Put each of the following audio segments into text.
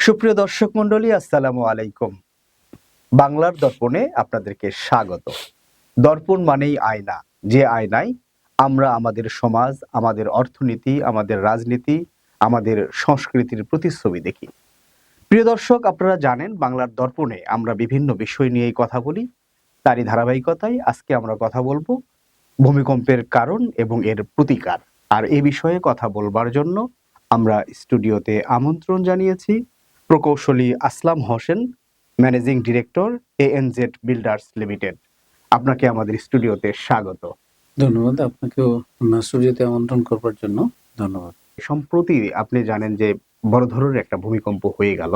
সুপ্রিয় দর্শক মন্ডলী আসসালামু আলাইকুম। বাংলার দর্পণে আপনাদেরকে স্বাগত। দর্পণ মানেই আয়না। যে আয়নায় আমরা আমাদের সমাজ, আমাদের অর্থনীতি, আমাদের রাজনীতি, আমাদের সংস্কৃতির প্রতিচ্ছবি দেখি। প্রিয় দর্শক, আপনারা জানেন বাংলার দর্পণে আমরা বিভিন্ন বিষয় নিয়েই কথা বলি। তারই ধারাবাহিকতায় আজকে আমরা কথা বলব ভূমিকম্পের কারণ এবং এর প্রতিকার। আর এ বিষয়ে কথা বলবার জন্য আমরা স্টুডিওতে আমন্ত্রণ জানিয়েছি প্রকৌশলী Aslam Hossain managing director ANZ builders limited. আপনাকে আমাদের স্টুডিওতে স্বাগত। ধন্যবাদ আপনাকেও স্টুডিওতে আমন্ত্রণ করবার জন্য ধন্যবাদ। সম্প্রতি আপনি জানেন যে বড় ধরনের একটা ভূমিকম্প হয়ে গেল।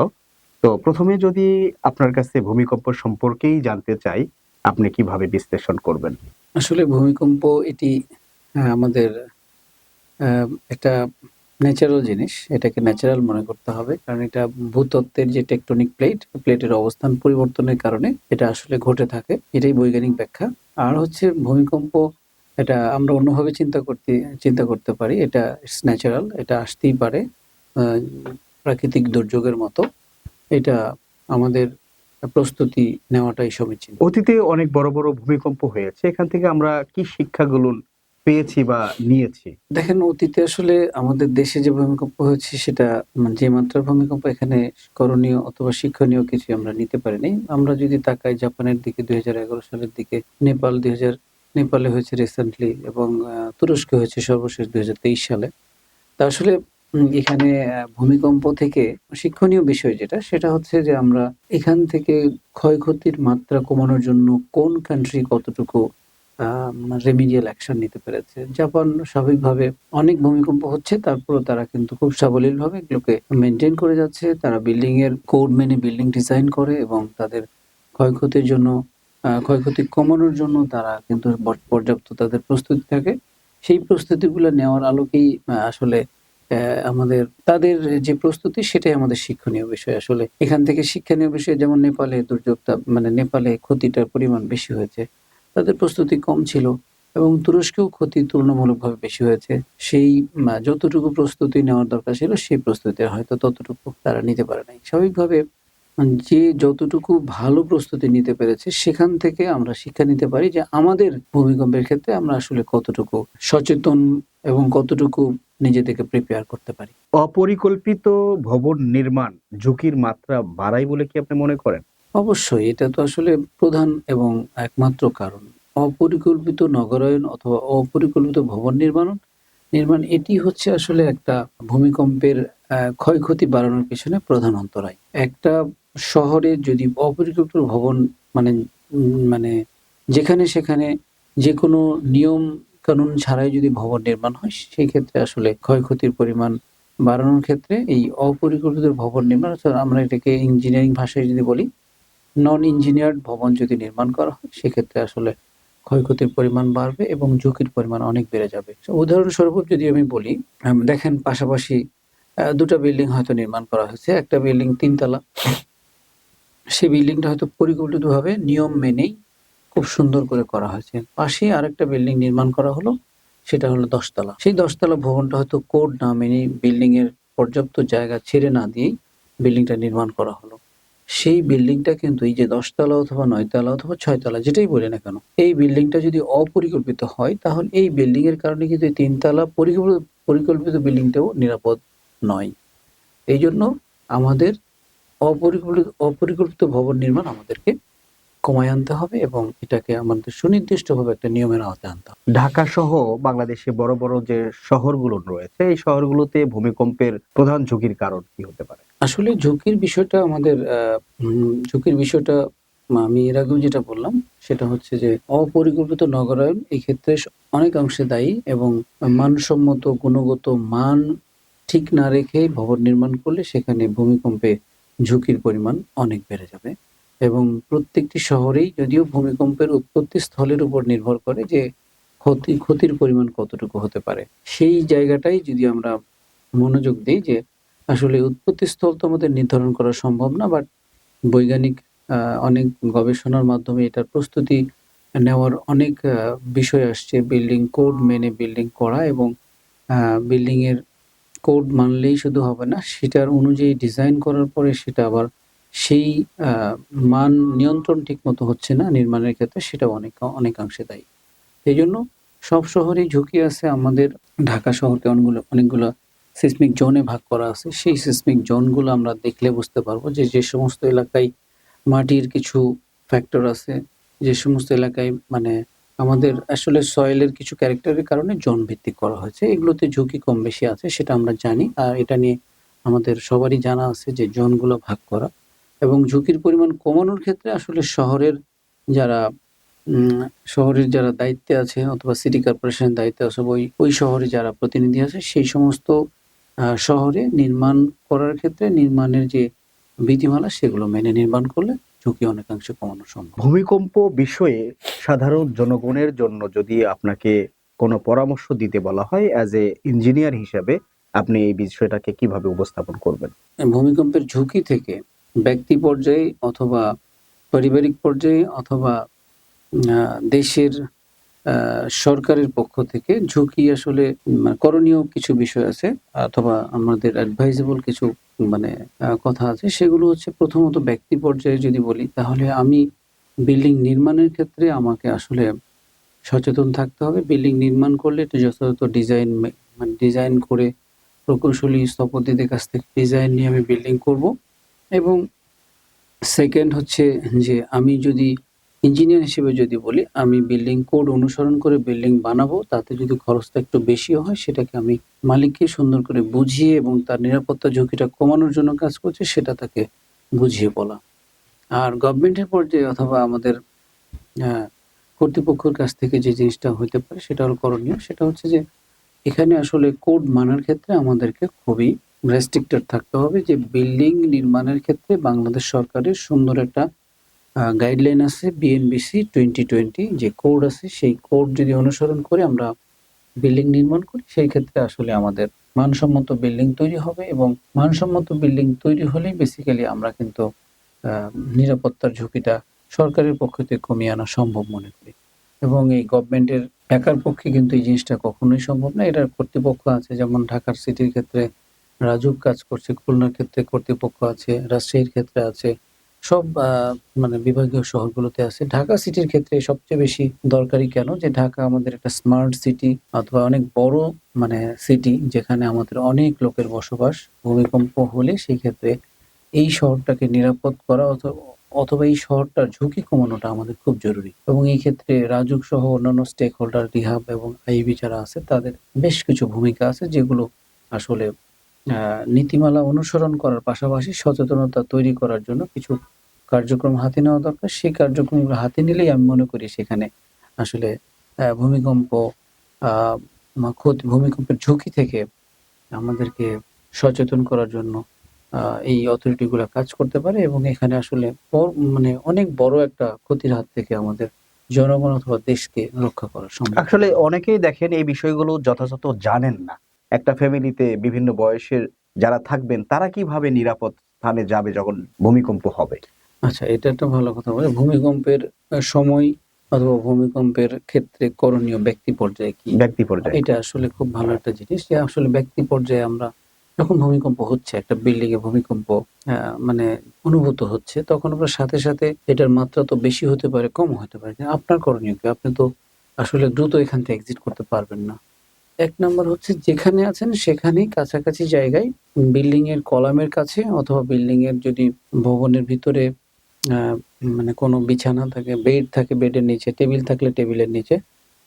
তো প্রথমে যদি আপনার কাছে ভূমিকম্প সম্পর্কেই জানতে চাই আপনি কীভাবে বিশ্লেষণ করবেন? আসলে ভূমিকম্প এটি আমাদের একটা ন্যাচারাল জিনিস, এটাকে ন্যাচারাল মনে করতে হবে। কারণ এটা ভূতত্ত্বের যে টেকটনিক প্লেট প্লেটের অবস্থান পরিবর্তনের কারণে এটা আসলে ঘটে থাকে। এটাই বৈজ্ঞানিক ব্যাখ্যা। আর হচ্ছে ভূমিকম্প, এটা আমরা অন্যভাবে চিন্তা করতে চিন্তা করতে পারি। এটা ইটস ন্যাচারাল এটা আসতেই পারে প্রাকৃতিক দুর্যোগের মতো। এটা আমাদের প্রস্তুতি নেওয়াটাই সমীচীন। অতীতে অনেক বড় বড় ভূমিকম্প হয়েছে। এখান থেকে আমরা কি শিক্ষাগুলো পেয়েছি বা নিয়েছি। দেখেন, অতীতে আসলে আমাদের দেশে যে ভূমিকম্প হয়েছে, সেটা মানে যে মাত্রার ভূমিকম্প এখানে করণীয় অথবা শিক্ষণীয় কিছু আমরা নিতে পারিনি। আমরা যদি তাকাই জাপানের দিকে দুই সালের দিকে, নেপাল দুই নেপালে হয়েছে রিসেন্টলি এবং তুরস্কে হয়েছে সর্বশেষ দুই হাজার তেইশ সালে। তা আসলে এখানে ভূমিকম্প থেকে শিক্ষণীয় বিষয় যেটা, সেটা হচ্ছে যে আমরা এখান থেকে ক্ষয়ক্ষতির মাত্রা কমানোর জন্য কোন কান্ট্রি কতটুকু রেমিডিয়াল অ্যাকশন নিতে পেরেছে। জাপান স্বাভাবিকভাবে অনেক ভূমিকম্প হচ্ছে, তারপরও তারা কিন্তু খুব সাবলীলভাবে এগুলোকে মেনটেন করে যাচ্ছে। তারা বিল্ডিং এর কোড মেনে বিল্ডিং ডিজাইন করে এবং তাদের ক্ষয়ক্ষতির জন্য ক্ষয়ক্ষতি কমানোর জন্য তারা কিন্তু পর্যাপ্ত তাদের প্রস্তুতি থাকে। সেই প্রস্তুতিগুলো নেওয়ার আলোকেই আসলে আমাদের, তাদের যে প্রস্তুতি সেটাই আমাদের শিক্ষণীয় বিষয়। আসলে এখান থেকে শিক্ষণীয় বিষয় যেমন নেপালে দুর্যোগটা মানে নেপালে ক্ষতিটার পরিমাণ বেশি হয়েছে। তাদের প্রস্তুতি কম ছিল এবং তুরস্কেও ক্ষতি তুলনামূলকভাবে বেশি হয়েছে। সেই যতটুকু প্রস্তুতি নেওয়ার দরকার ছিল সেই প্রস্তুতি হয়তো ততটুকু তারা নিতে পারে নাই। স্বাভাবিকভাবে যে যতটুকু ভালো প্রস্তুতি নিতে পেরেছে সেখান থেকে আমরা শিক্ষা নিতে পারি যে আমাদের ভূমিকম্পের ক্ষেত্রে আমরা আসলে কতটুকু সচেতন এবং কতটুকু নিজেদেরকে প্রিপেয়ার করতে পারি। অপরিকল্পিত ভবন নির্মাণ ঝুঁকির মাত্রা বাড়ায় বলে কি আপনি মনে করেন? অবশ্যই, এটা তো আসলে প্রধান এবং একমাত্র কারণ। অপরিকল্পিত নগরায়ন অথবা অপরিকল্পিত ভবন নির্মাণ নির্মাণ, এটি হচ্ছে আসলে একটা ভূমিকম্পের ক্ষয়ক্ষতি বাড়ানোর পেছনে প্রধান অন্তরায়। একটা শহরে যদি অপরিকল্পিত ভবন মানে মানে যেখানে সেখানে যে কোনো নিয়ম কানুন ছাড়াই যদি ভবন নির্মাণ হয় সেই ক্ষেত্রে আসলে ক্ষয়ক্ষতির পরিমাণ বাড়ানোর ক্ষেত্রে এই অপরিকল্পিত ভবন নির্মাণ আমরা এটাকে ইঞ্জিনিয়ারিং ভাষায় যদি বলি নন ইঞ্জিনিয়ার্ড ভবন যদি নির্মাণ করা হয়, সেক্ষেত্রে আসলে ক্ষয়ক্ষতির পরিমাণ বাড়বে এবং ঝুঁকির পরিমাণ অনেক বেড়ে যাবে। উদাহরণস্বরূপ যদি আমি বলি দেখেন পাশাপাশি দুটো বিল্ডিং হয়তো নির্মাণ করা হয়েছে। একটা বিল্ডিং তিনতলা। সেই বিল্ডিংটা হয়তো পরিকল্পিতভাবে নিয়ম মেনেই খুব সুন্দর করে করা হয়েছে। পাশে আরেকটা বিল্ডিং নির্মাণ করা হলো, সেটা হলো দশতলা। সেই দশতলা ভবনটা হয়তো কোড না মেনে বিল্ডিং এর পর্যাপ্ত জায়গা ছেড়ে না দিয়েই বিল্ডিংটা নির্মাণ করা হলো। সেই বিল্ডিংটা কিন্তু এই যে দশতলা অথবা নয়তলা অথবা ছয়তলা, যেটাই বলি না কেন, এই বিল্ডিংটা যদি অপরিকল্পিত হয়, তাহলে এই বিল্ডিং এর কারণে কিন্তু তিনতলা পরিকল্পিত বিল্ডিংটাও নিরাপদ নয়। এই জন্য আমাদের অপরিকল্পিত অপরিকল্পিত ভবন নির্মাণ আমাদেরকে কমায় আনতে হবে এবং এটাকে আমাদের সুনির্দিষ্টভাবে একটা নিয়মের আওতায় আনতে হবে। ঢাকা সহ বাংলাদেশে বড় বড় যে শহরগুলো রয়েছে, এই শহরগুলোতে ভূমিকম্পের প্রধান ঝুঁকির কারণ কি হতে পারে? আসলে ঝুঁকির বিষয়টা আমাদের ঝুঁকির বিষয়টা আমি এর আগেও যেটা বললাম, সেটা হচ্ছে যে অপরিকল্পিত নগরায়ন এই ক্ষেত্রে স- অনেক অংশে দায়ী এবং মানসম্মত গুণগত মান ঠিক না রেখে ভবন নির্মাণ করলে সেখানে ভূমিকম্পে ঝুঁকির পরিমাণ অনেক বেড়ে যাবে। এবং প্রত্যেকটি শহরেই যদিও ভূমিকম্পের উৎপত্তি স্থলের উপর নির্ভর করে যে ক্ষতি, ক্ষতির পরিমাণ কতটুকু হতে পারে, সেই জায়গাটাই যদি আমরা মনোযোগ দিই যে আসলে উৎপত্তি স্থল তো আমাদের নির্ধারণ করা সম্ভব না বাট বৈজ্ঞানিক অনেক গবেষণার মাধ্যমে এটার প্রস্তুতি নেওয়ার অনেক বিষয় আসছে। বিল্ডিং কোড মেনে বিল্ডিং করা এবং বিল্ডিং এর কোড মানলেই শুধু হবে না, সেটার অনুযায়ী ডিজাইন করার পরে সেটা আবার সেই মান নিয়ন্ত্রণ ঠিক মতো হচ্ছে না নির্মাণের ক্ষেত্রে সেটা অনেক, অনেকাংশে দায়ী। এই জন্য সব শহরেই ঝুঁকি আছে। আমাদের ঢাকা শহরকে অনেকগুলো অনেকগুলো সিসমিক জোনে ভাগ করা আছে, সেই সিসমিক জোনগুলো আমরা দেখলে বুঝতে পারব যে যে সমস্ত এলাকায় মাটির কিছু ফ্যাক্টর আছে, যে সমস্ত এলাকায় মানে আমাদের আসলে সয়েলের কিছু ক্যারেক্টারের কারণে জোন ভিত্তিক করা হয়েছে, এগুলোতে ঝুঁকি কম বেশি আছে সেটা আমরা জানি। আর এটা নিয়ে আমাদের সবারই জানা আছে যে জোনগুলো ভাগ করা এবং ঝুঁকির পরিমাণ কমানোর ক্ষেত্রে আসলে শহরের যারা শহরের যারা দায়িত্বে আছে অথবা সিটি কর্পোরেশনের দায়িত্বে আছে, ওই ওই শহরে যারা প্রতিনিধি আছে, সেই সমস্ত শহরে নির্মাণ করার ক্ষেত্রে নির্মাণের যে বিধিমালা সেগুলো মেনে নির্মাণ করলে ঝুঁকি অনেকাংশে কমানো সম্ভব। ভূমিকম্প বিষয়ে সাধারণ জনগণের জন্য যদি আপনাকে কোনো পরামর্শ দিতে বলা হয় অ্যাজ এ ইঞ্জিনিয়ার হিসাবে আপনি এই বিষয়টাকে কীভাবে উপস্থাপন করবেন? ভূমিকম্পের ঝুঁকি থেকে ব্যক্তি পর্যায়ে অথবা পারিবারিক পর্যায়ে অথবা দেশের সরকারের পক্ষ থেকে ঝুঁকি আসলে করণীয় কিছু বিষয় আছে, অথবা আমাদের অ্যাডভাইজেবল কিছু মানে কথা আছে, সেগুলো হচ্ছে প্রথমত ব্যক্তি পর্যায়ে যদি বলি, তাহলে আমি বিল্ডিং নির্মাণের ক্ষেত্রে আমাকে আসলে সচেতন থাকতে হবে। বিল্ডিং নির্মাণ করলে এটা যথাযথ ডিজাইন মানে ডিজাইন করে প্রকৌশলী স্থপতিদের কাছ থেকে ডিজাইন নিয়ে আমি বিল্ডিং করব। এবং সেকেন্ড হচ্ছে যে, আমি যদি ইঞ্জিনিয়ার হিসেবে যদি বলি, আমি বিল্ডিং কোড অনুসরণ করে বিল্ডিং বানাবো, তাতে যদি খরচটা একটু বেশিও হয়, সেটাকে আমি মালিককে সুন্দর করে বুঝিয়ে এবং তার নিরাপত্তা ঝুঁকিটা কমানোর জন্য কাজ করছে, সেটা তাকে বুঝিয়ে বলা। আর গভর্নমেন্টের পর্যায়ে অথবা আমাদের কর্তৃপক্ষের কাছ থেকে যে জিনিসটা হতে পারে, সেটা হলো করণীয়। সেটা হচ্ছে যে, এখানে আসলে কোড মানার ক্ষেত্রে আমাদেরকে খুবই রেস্ট্রিক্টেড থাকতে হবে যে বিল্ডিং নির্মাণের ক্ষেত্রে বাংলাদেশ সরকারের সুন্দর একটা গাইডলাইন আছে বিএনবিসি টোয়েন্টি টোয়েন্টি যে কোড আছে সেই কোড যদি অনুসরণ করে আমরা বিল্ডিং নির্মাণ করি, সেই ক্ষেত্রে আসলে আমাদের মানসম্মত বিল্ডিং তৈরি হবে এবং মানসম্মত বিল্ডিং তৈরি হলেই বেসিক্যালি আমরা কিন্তু নিরাপত্তার ঝুঁকিটা সরকারের পক্ষ থেকে কমিয়ে আনা সম্ভব মনে করি। এবং এই গভর্নমেন্টের একার পক্ষে কিন্তু এই জিনিসটা কখনোই সম্ভব না। এটার কর্তৃপক্ষ আছে, যেমন ঢাকার সিটির ক্ষেত্রে রাজুক কাজ করছে, খুলনার ক্ষেত্রে কর্তৃপক্ষ আছে, রাজশাহীর ক্ষেত্রে আছে সব মানে বিভাগীয় শহরগুলোতে আছে। ঢাকা সিটির ক্ষেত্রে সবচেয়ে বেশি দরকারি কেন? যে ঢাকা আমাদের একটা স্মার্ট সিটি অথবা অনেক বড় মানে সিটি যেখানে আমাদের অনেক লোকের বসবাস, ভূমিকম্প হলে সেই ক্ষেত্রে এই শহরটাকে নিরাপদ করা অথবা অথবা এই শহরটার ঝুঁকি কমানোটা আমাদের খুব জরুরি। এবং এই ক্ষেত্রে রাজুক সহ অন্যান্য স্টেক হোল্ডার রিহাব এবং আইবি যারা আছে, তাদের বেশ কিছু ভূমিকা আছে যেগুলো আসলে নীতিমালা অনুসরণ করার পাশাপাশি সচেতনতা তৈরি করার জন্য কিছু কার্যক্রম হাতে নেওয়া দরকার। সেই কার্যক্রমগুলো হাতে নিলেই আমি মনে করি সেখানে আসলে ভূমিকম্প ক্ষতি, ভূমিকম্পের ঝুঁকি থেকে আমাদেরকে সচেতন করার জন্য এই অথরিটিগুলো কাজ করতে পারে এবং এখানে আসলে মানে অনেক বড় একটা ক্ষতির হাত থেকে আমাদের জনগণ অথবা দেশকে রক্ষা করা সম্ভব। আসলে অনেকেই দেখেন এই বিষয়গুলো যথাযথ জানেন না। একটা ফ্যামিলিতে বিভিন্ন বয়সের যারা থাকবেন তারা কীভাবে নিরাপদ স্থানে যাবে যখন ভূমিকম্প হবে? আচ্ছা এটা একটা ভালো কথা বলে। ভূমিকম্পের সময় অথবা ভূমিকম্পের ক্ষেত্রে করণীয় ব্যক্তি পর্যায়ে কি? ব্যক্তি পর্যায়ে। এটা আসলে খুব ভালো একটা জিনিস যে আসলে ব্যক্তি পর্যায়ে আমরা যখন ভূমিকম্প হচ্ছে একটা বিল্ডিং এ ভূমিকম্প মানে অনুভূত হচ্ছে তখন আমরা সাথে সাথে এটার মাত্রা তো বেশি হতে পারে কম হতে পারে। আপনার করণীয় কি? আপনি তো আসলে দ্রুত এখান থেকে এক্সিট করতে পারবেন না। এক নম্বর হচ্ছে যেখানে আছেন সেখানেই কাছাকাছি জায়গায় বিল্ডিং এর কলামের কাছে অথবা বিল্ডিং এর যদি ভবনের ভিতরে মানে কোনো বিছানা থাকে, বেড থাকে, বেডের নিচে, টেবিল থাকলে টেবিলের নিচে,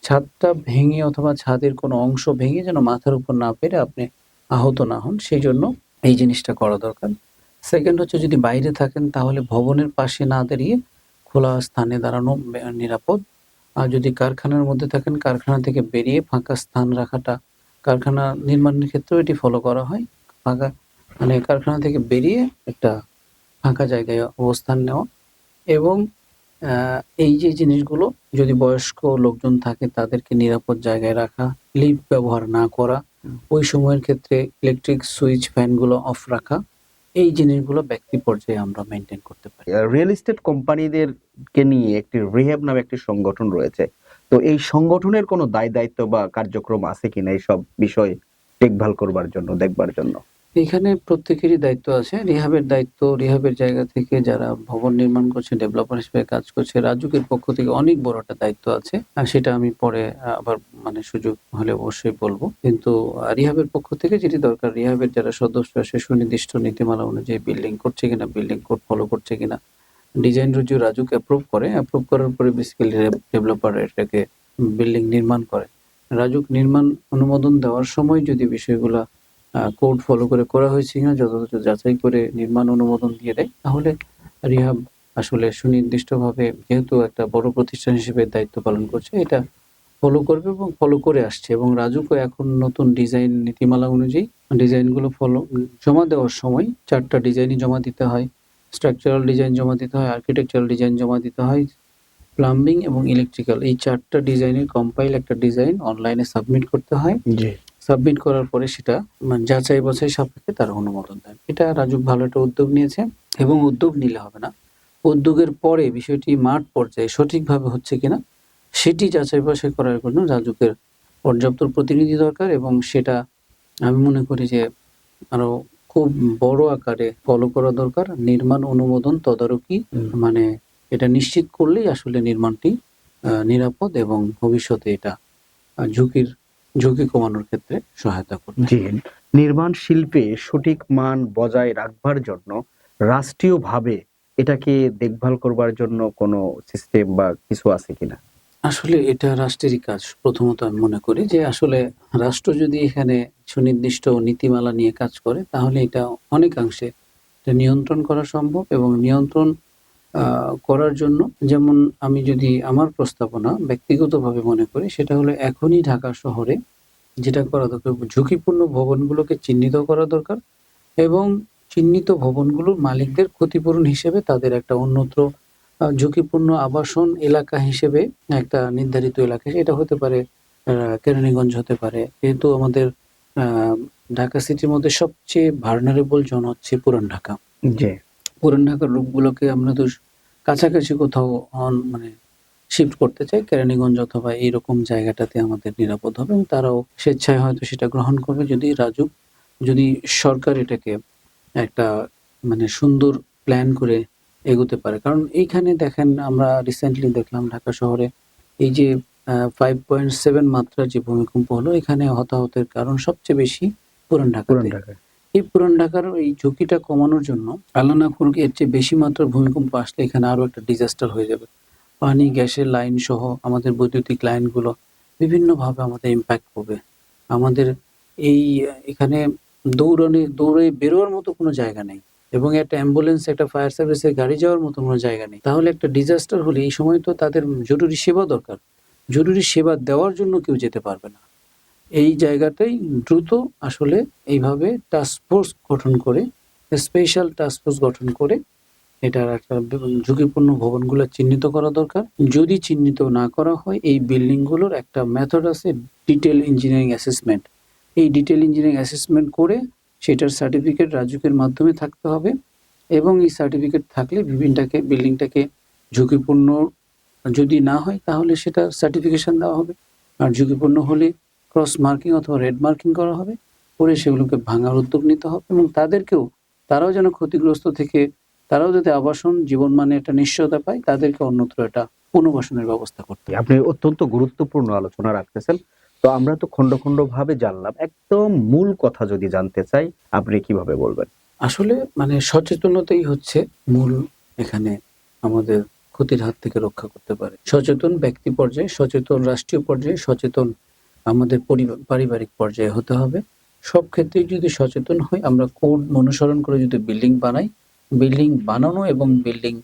ছাদটা ভেঙে অথবা ছাদের কোনো অংশ ভেঙে যেন মাথার উপর না পেরে আপনি আহত না হন, সেই জন্য এই জিনিসটা করা দরকার। সেকেন্ড হচ্ছে যদি বাইরে থাকেন তাহলে ভবনের পাশে না দাঁড়িয়ে খোলা স্থানে দাঁড়ানো নিরাপদ। আর যদি কারখানার মধ্যে থাকেন, কারখানা থেকে বেরিয়ে ফাঁকা স্থান রাখাটা, কারখানা নির্মাণের ক্ষেত্রেও এটি ফলো করা হয়। ফাঁকা মানে কারখানা থেকে বেরিয়ে একটা ফাঁকা জায়গায় অবস্থান নেওয়া এবং এই যে জিনিসগুলো, যদি বয়স্ক লোকজন থাকে তাদেরকে নিরাপদ জায়গায় রাখা লিফট ব্যবহার না করা, ওই সময়ের ক্ষেত্রে ইলেকট্রিক সুইচ ফ্যানগুলো অফ রাখা এই জিনিসগুলো ব্যক্তি পর্যায়ে আমরা মেনটেন করতে পারি। রিয়েল এস্টেট কোম্পানিদেরকে নিয়ে একটি রিহেব নামে একটি সংগঠন রয়েছে। তো এই সংগঠনের কোনো দায় দায়িত্ব বা কার্যক্রম আছে কিনা এইসব বিষয় দেখভাল করবার জন্য, দেখবার জন্য? এখানে প্রত্যেকেরই দায়িত্ব আছে। রিহাবের দায়িত্ব, রিহাবের জায়গা থেকে যারা ভবন নির্মাণ করছে ডেভেলপার হিসেবে কাজ করছে, রাজুকের পক্ষ থেকে অনেক বড় একটা দায়িত্ব আছে। আর সেটা আমি পরে আবার মানে সুযোগ হলে অবশ্যই বলব। কিন্তু রিহাবের পক্ষ থেকে যেটি দরকার, রিহাবের যারা সদস্য আছে, সুনির্দিষ্ট নীতিমালা অনুযায়ী বিল্ডিং করছে কিনা বিল্ডিং কোড ফলো করছে কিনা ডিজাইন রুজু রাজুকে অ্যাপ্রুভ করে। অ্যাপ্রুভ করার পরে বেসিক্যালি ডেভেলপার এটাকে বিল্ডিং নির্মাণ করে। রাজুক নির্মাণ অনুমোদন দেওয়ার সময় যদি বিষয়গুলা কোড ফলো করে করা হয়েছে কিনা, যথাযথ যাচাই করে নির্মাণ অনুমোদন দিয়ে দেয়। তাহলে রিহাব আসলে সুনির্দিষ্টভাবে যেহেতু একটা বড় প্রতিষ্ঠান হিসেবে দায়িত্ব পালন করছে, এটা ফলো করবে এবং ফলো করে আসছে। এবং রাজুকও এখন নতুন ডিজাইন নীতিমালা অনুযায়ী ডিজাইনগুলো ফলো জমা দেওয়ার সময় চারটা ডিজাইনই জমা দিতে হয়। স্ট্রাকচারাল ডিজাইন জমা দিতে হয় আর্কিটেকচারাল ডিজাইন জমা দিতে হয় প্লাম্বিং এবং ইলেকট্রিক্যাল এই চারটা ডিজাইনের কম্পাইল একটা ডিজাইন অনলাইনে সাবমিট করতে হয়। সাবমিট করার পরে সেটা মানে যাচাই বাছাই সাপেক্ষে তার অনুমোদন দেন। এটা রাজুক ভালো একটা উদ্যোগ নিয়েছে এবং উদ্যোগ নিলে হবে না। উদ্যোগের পরে বিষয়টি মাঠ পর্যায়ে সঠিকভাবে হচ্ছে কিনা, সেটি যাচাই বাছাই করার জন্য রাজুকের পর্যাপ্ত প্রতিনিধি দরকার এবং সেটা আমি মনে করি যে আরও খুব বড় আকারে ফলো করা দরকার। নির্মাণ অনুমোদন, তদারকি মানে এটা নিশ্চিত করলেই আসলে নির্মাণটি নিরাপদ এবং ভবিষ্যতে এটা ঝুঁকির ঝুঁকি কমানোর ক্ষেত্রে সহায়তা করবে। জি নির্মাণ শিল্পে সঠিক মান বজায় রাখবার জন্য রাষ্ট্রীয়ভাবে এটাকে দেখভাল করবার জন্য কোনো সিস্টেম বা কিছু আছে কিনা? আসলে এটা রাষ্ট্রেরই কাজ। প্রথমত আমি মনে করি যে আসলে রাষ্ট্র যদি এখানে সুনির্দিষ্ট নীতিমালা নিয়ে কাজ করে তাহলে এটা অনেকাংশে নিয়ন্ত্রণ করা সম্ভব এবং নিয়ন্ত্রণ করার জন্য। যেমন আমি যদি আমার প্রস্তাবনা ব্যক্তিগতভাবে মনে করি সেটা হলো এখনই ঢাকা শহরে যেটা করা দরকার ঝুঁকিপূর্ণ ভবনগুলোকে চিহ্নিত করা দরকার এবং চিহ্নিত ভবনগুলোর মালিকদের ক্ষতিপূরণ হিসেবে তাদের একটা অন্যত্র ঝুঁকিপূর্ণ আবাসন এলাকা হিসেবে একটা নির্ধারিত এলাকা এটা হতে পারে কেরানীগঞ্জ হতে পারে। যেহেতু আমাদের আহ, ঢাকা সিটির মধ্যে সবচেয়ে ভার্নারেবল জন হচ্ছে পুরান ঢাকা। জি। পুরান ঢাকার লোকগুলোকে আমরা তো কাছাকাছি কোথাও অন- মানে শিফট করতে চাই, কেরানীগঞ্জ অথবা এইরকম জায়গাটাতে আমাদের নিরাপদ হবে এবং তারাও স্বেচ্ছায় হয়তো সেটা গ্রহণ করবে। যদি রাজুক যদি সরকার এটাকে একটা মানে সুন্দর প্ল্যান করে এগোতে পারে। কারণ এইখানে দেখেন আমরা রিসেন্টলি দেখলাম ঢাকা শহরে এই যে ফাইভ পয়েন্ট সেভেন মাত্রার যে ভূমিকম্প হলো, এখানে হতাহতের কারণ সবচেয়ে বেশি পুরান ঢাকা এই পুরান ঢাকার এই ঝুঁকিটা কমানোর জন্য আল্লাহ না এর চেয়ে বেশি মাত্রার ভূমিকম্প আসলে এখানে আরও একটা ডিজাস্টার হয়ে যাবে। পানি, গ্যাসের লাইন সহ আমাদের বৈদ্যুতিক লাইনগুলো বিভিন্নভাবে আমাদের ইম্প্যাক্ট করবে। আমাদের এই, এখানে দৌড়ানি, দৌড়ে বেরোয়ার মতো কোনো জায়গা নেই এবং একটা অ্যাম্বুলেন্স একটা ফায়ার সার্ভিসের গাড়ি যাওয়ার মতো কোনো জায়গা নেই। তাহলে একটা ডিজাস্টার হলে এই সময় তো তাদের জরুরি সেবা দরকার। জরুরি সেবা দেওয়ার জন্য কেউ যেতে পারবে না। এই জায়গাটাই দ্রুত আসলে এইভাবে টাস্ক ফোর্স গঠন করে স্পেশাল টাস্ক ফোর্স গঠন করে এটার একটা ঝুঁকিপূর্ণ ভবনগুলো চিহ্নিত করা দরকার। যদি চিহ্নিত না করা হয়, এই বিল্ডিংগুলোর একটা মেথড আছে ডিটেল ইঞ্জিনিয়ারিং অ্যাসেসমেন্ট এই ডিটেল ইঞ্জিনিয়ারিং অ্যাসেসমেন্ট করে সেটার সার্টিফিকেট রাজুকের মাধ্যমে থাকতে হবে এবং এই সার্টিফিকেট থাকলে বিভিন্নটাকে, বিল্ডিংটাকে ঝুঁকিপূর্ণ যদি না হয়, তাহলে সেটা সার্টিফিকেশন দেওয়া হবে। আর ঝুঁকিপূর্ণ হলে ক্রস মার্কিং অথবা রেড মার্কিং করা হবে করে সেগুলোকে ভাঙার উদ্যোগ নিতে হবে এবং তাদেরকেও তারাও যেন ক্ষতিগ্রস্ত থেকে তারাও যাতে আবাসন জীবন মানে একটা নিশ্চয়তা পায় তাদেরকে অন্যত্র এটা পুনর্বাসনের ব্যবস্থা করতে আপনি অত্যন্ত গুরুত্বপূর্ণ আলোচনা রাখতেছেন। তো আমরা তো খন্ড খন্ড ভাবে জানলাম। একদম মূল কথা যদি জানতে চাই আপনি কীভাবে বলবেন? আসলে মানে সচেতনতাই হচ্ছে মূল এখানে আমাদের ক্ষতির হাত থেকে রক্ষা করতে পারে। সচেতন ব্যক্তি পর্যায়ে সচেতন রাষ্ট্রীয় পর্যায়ে সচেতন আমাদের পরিবার, পারিবারিক পর্যায়ে হতে হবে। সব ক্ষেত্রেই যদি সচেতন হই, আমরা কোড অনুসরণ করে যদি বিল্ডিং বানাই, বিল্ডিং বানানো এবং বিল্ডিং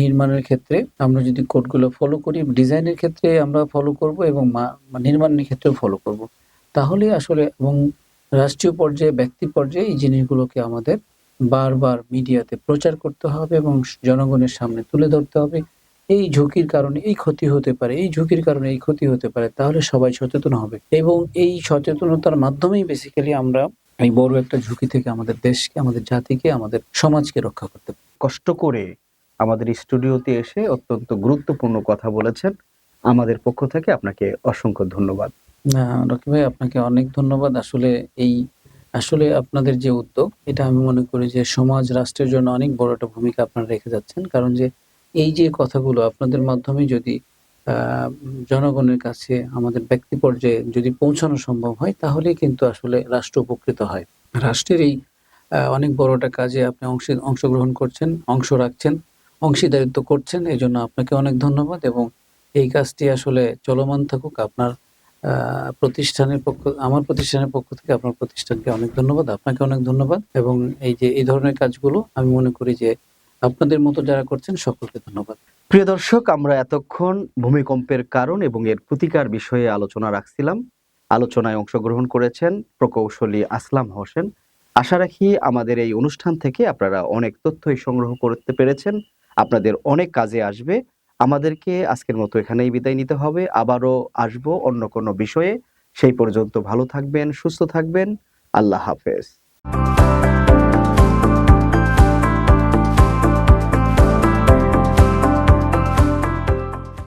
নির্মাণের ক্ষেত্রে আমরা যদি কোডগুলো ফলো করি, ডিজাইনের ক্ষেত্রে আমরা ফলো করব এবং নির্মাণের ক্ষেত্রেও ফলো করব। তাহলে আসলে এবং রাষ্ট্রীয় পর্যায়ে, ব্যক্তি পর্যায়ে এই জিনিসগুলোকে আমাদের বারবার মিডিয়াতে প্রচার করতে হবে এবং জনগণের সামনে তুলে ধরতে হবে। এই ঝুঁকির কারণে এই ক্ষতি হতে পারে এই ঝুঁকির কারণে এই ক্ষতি হতে পারে তাহলে সবাই সচেতন হবে এবং এই সচেতনতার মাধ্যমেই বেসিক্যালি আমরা এই বড় একটা ঝুঁকি থেকে আমাদের দেশকে আমাদের জাতিকে আমাদের সমাজকে রক্ষা করতে কষ্ট করে আমাদের স্টুডিওতে এসে অত্যন্ত গুরুত্বপূর্ণ কথা বলেছেন আমাদের পক্ষ থেকে আপনাকে অসংখ্য ধন্যবাদ না, রকি ভাই আপনাকে অনেক ধন্যবাদ। আসলে এই আসলে আপনাদের যে উদ্যোগ এটা আমি মনে করি যে সমাজ রাষ্ট্রের জন্য অনেক বড় একটা ভূমিকা আপনারা রেখে যাচ্ছেন। কারণ যে এই যে কথাগুলো আপনাদের মাধ্যমে যদি জনগণের কাছে আমাদের ব্যক্তি পর্যায়ে যদি পৌঁছানো সম্ভব হয় তাহলেই কিন্তু আসলে রাষ্ট্র উপকৃত হয়। রাষ্ট্রের এই অনেক বড় একটা কাজে আপনি অংশে অংশগ্রহণ করছেন, অংশ রাখছেন, অংশীদারিত্ব করছেন। এই জন্য আপনাকে অনেক ধন্যবাদ এবং এই কাজটি আসলে চলমান থাকুক। আপনার প্রতিষ্ঠানের পক্ষ আমার প্রতিষ্ঠানের পক্ষ থেকে আপনার প্রতিষ্ঠানকে অনেক ধন্যবাদ। আপনাকে অনেক ধন্যবাদ এবং এই যে এই ধরনের কাজগুলো আমি মনে করি যে আপনাদের মতো যারা করছেন, সকলকে ধন্যবাদ। প্রিয় দর্শক, আমরা এতক্ষণ ভূমিকম্পের কারণ এবং এর প্রতিকার বিষয়ে আলোচনা রাখছিলাম। আলোচনায় অংশগ্রহণ করেছেন প্রকৌশলী আসলাম হোসেন। আশা রাখি আমাদের এই অনুষ্ঠান থেকে আপনারা অনেক তথ্যই সংগ্রহ করতে পেরেছেন। আপনাদের অনেক কাজে আসবে। আমাদেরকে আজকের মতো এখানেই বিদায় নিতে হবে। আবারও আসব অন্য কোনো বিষয়ে। সেই পর্যন্ত ভালো থাকবেন, সুস্থ থাকবেন। আল্লাহ হাফেজ।